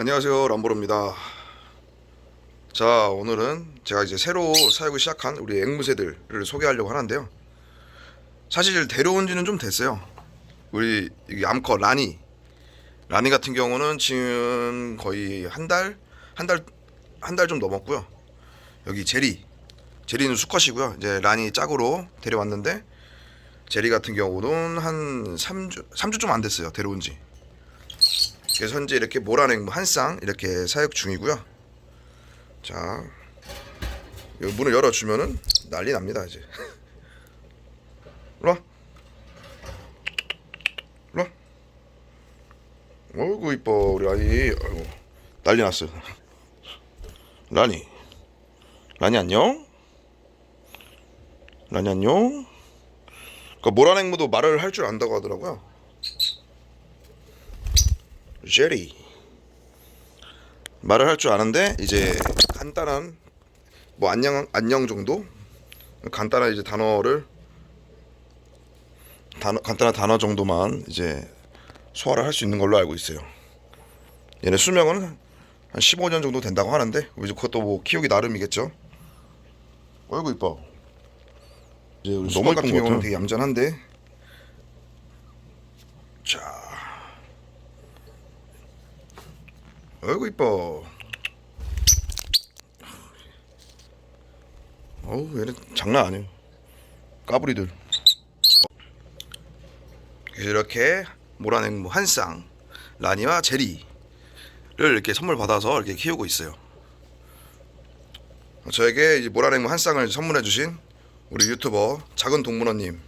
안녕하세요 람보로입니다. 자 오늘은 제가 이제 새로 사육을 시작한 우리 앵무새들을 소개하려고 하는데요. 사실 데려온 지는 좀 됐어요. 우리 이 암컷 라니 라니 같은 경우는 지금 거의 한 달 한 달 한 달 좀 넘었고요. 여기 제리 제리는 수컷이고요. 이제 라니 짝으로 데려왔는데 제리 같은 경우는 한 3주 3주 좀 안 됐어요 데려온 지 그래서 현재 이렇게 모란앵무 한쌍 이렇게 사육 중이고요. 자, 이 문을 열어주면은 난리 납니다 이제. 일로 와. 일로 와. 어이구 이뻐 우리 아이. 아이고 난리 났어요. 라니. 라니 안녕. 라니 안녕. 그 모란앵무도 말을 할 줄 안다고 하더라고요. 제리 말을 할 줄 아는데 이제 간단한 뭐 안녕 안녕 정도 간단한 이제 단어를 단어 간단한 단어 정도만 이제 소화를 할 수 있는 걸로 알고 있어요. 얘네 수명은 한 15년 정도 된다고 하는데 이제 그것도 뭐 키우기 나름이겠죠. 어이구 이뻐. 이제 우리 수박 같은 경우는 되게 얌전한데. 자. 어이구 이뻐. 어우 얘네 장난 아니에요. 까불이들. 이렇게 모란앵무 한쌍 라니와 제리를 이렇게 선물 받아서 이렇게 키우고 있어요. 저에게 이 모란앵무 한 쌍을 선물해 주신 우리 유튜버 작은 동문어님.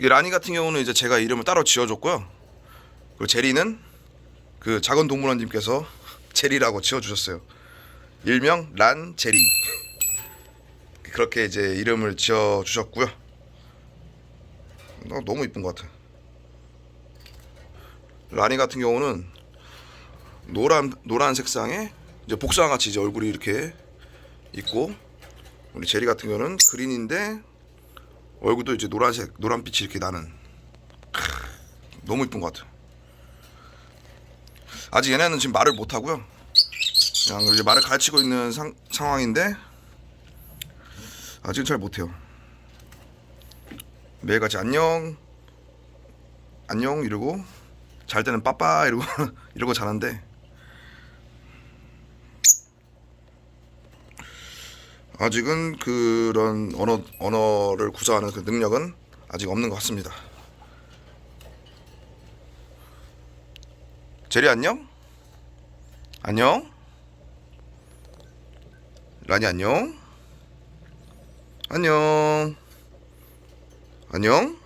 이 라니 같은 경우는 이제 제가 이름을 따로 지어줬고요. 그리고 제리는 그 작은 동물원님께서 제리라고 지어주셨어요. 일명 란 제리. 그렇게 이제 이름을 지어주셨고요. 어, 너무 이쁜 것 같아. 라니 같은 경우는 노란 노란 색상에 이제 복숭아 같이 이제 얼굴이 이렇게 있고 우리 제리 같은 경우는 그린인데 얼굴도 이제 노란색 노란빛이 이렇게 나는 크, 너무 이쁜 것 같아. 아직 얘네는 지금 말을 못 하고요. 그냥 이제 말을 가르치고 있는 상, 상황인데 아직은 잘 못해요. 매일같이 안녕, 안녕 이러고 잘 때는 빠빠 이러고 이러고 자는데 아직은 그런 언어 언어를 구사하는 그 능력은 아직 없는 것 같습니다. 제리 안녕? 안녕? 라니 안녕? 안녕? 안녕?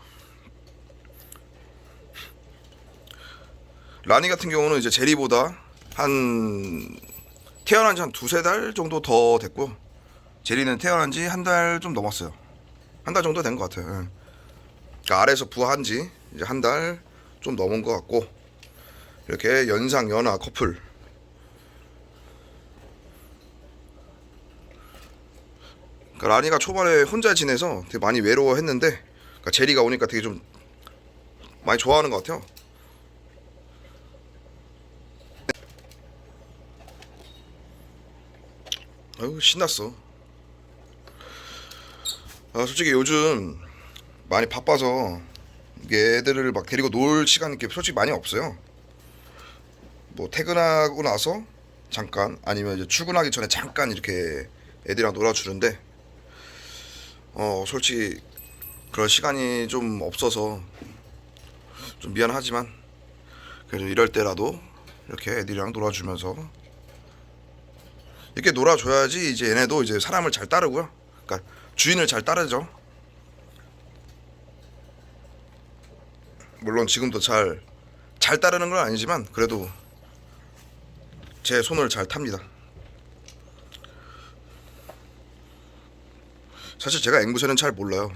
라니 같은 경우는 이제 제리보다 한 태어난 지 한 두세 달 정도 더 됐고 제리는 태어난 지 한 달 좀 넘었어요. 한 달 정도 된 것 같아요. 예. 그러니까 아래에서 부화한 지 이제 한 달 좀 넘은 것 같고 이렇게 연상 연하 커플 그러니까 라니가 초반에 혼자 지내서 되게 많이 외로워했는데 그러니까 제리가 오니까 되게 좀 많이 좋아하는 것 같아요. 아유 신났어. 아 솔직히 요즘 많이 바빠서 얘들을 막 데리고 놀 시간이 솔직히 많이 없어요. 뭐 퇴근하고 나서 잠깐 아니면 이제 출근하기 전에 잠깐 이렇게 애들이랑 놀아주는데 어 솔직히 그럴 시간이 좀 없어서 좀 미안하지만 그래도 이럴 때라도 이렇게 애들이랑 놀아주면서 이렇게 놀아줘야지 이제 얘네도 이제 사람을 잘 따르고요. 그러니까 주인을 잘 따르죠. 물론 지금도 잘 잘 따르는 건 아니지만 그래도 제 손을 잘 탑니다. 사실 제가 앵무새는 잘 몰라요.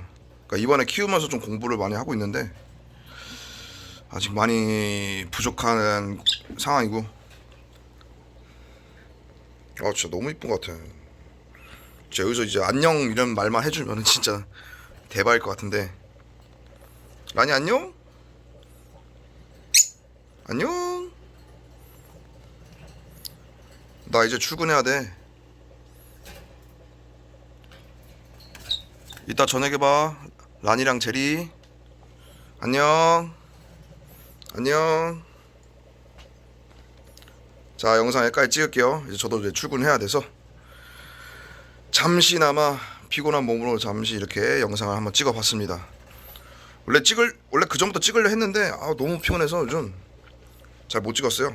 그러니까 이번에 키우면서 좀 공부를 많이 하고 있는데 아직 많이 부족한 상황이고 아 진짜 너무 이쁜 것 같아. 진짜 여기서 이제 안녕 이런 말만 해주면 진짜 대박일 것 같은데 라니 안녕? 안녕? 나 이제 출근해야 돼. 이따 저녁에 봐. 란이랑 제리. 안녕. 안녕. 자, 영상 여기까지 찍을게요. 이제 저도 이제 출근해야 돼서 잠시나마 피곤한 몸으로 잠시 이렇게 영상을 한번 찍어봤습니다. 원래 찍을 원래 그 전부터 찍으려 했는데 아, 너무 피곤해서 요즘 잘 못 찍었어요.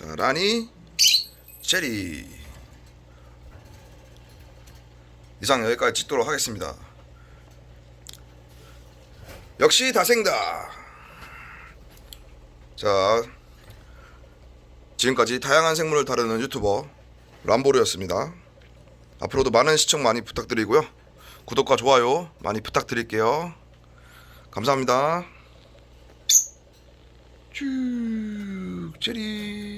자, 라니, 제리. 이상 여기까지 찍도록 하겠습니다. 역시 다생다. 자, 지금까지 다양한 생물을 다루는 유튜버 람보르였습니다. 앞으로도 많은 시청 많이 부탁드리고요. 구독과 좋아요 많이 부탁드릴게요. 감사합니다. 쭉 제리.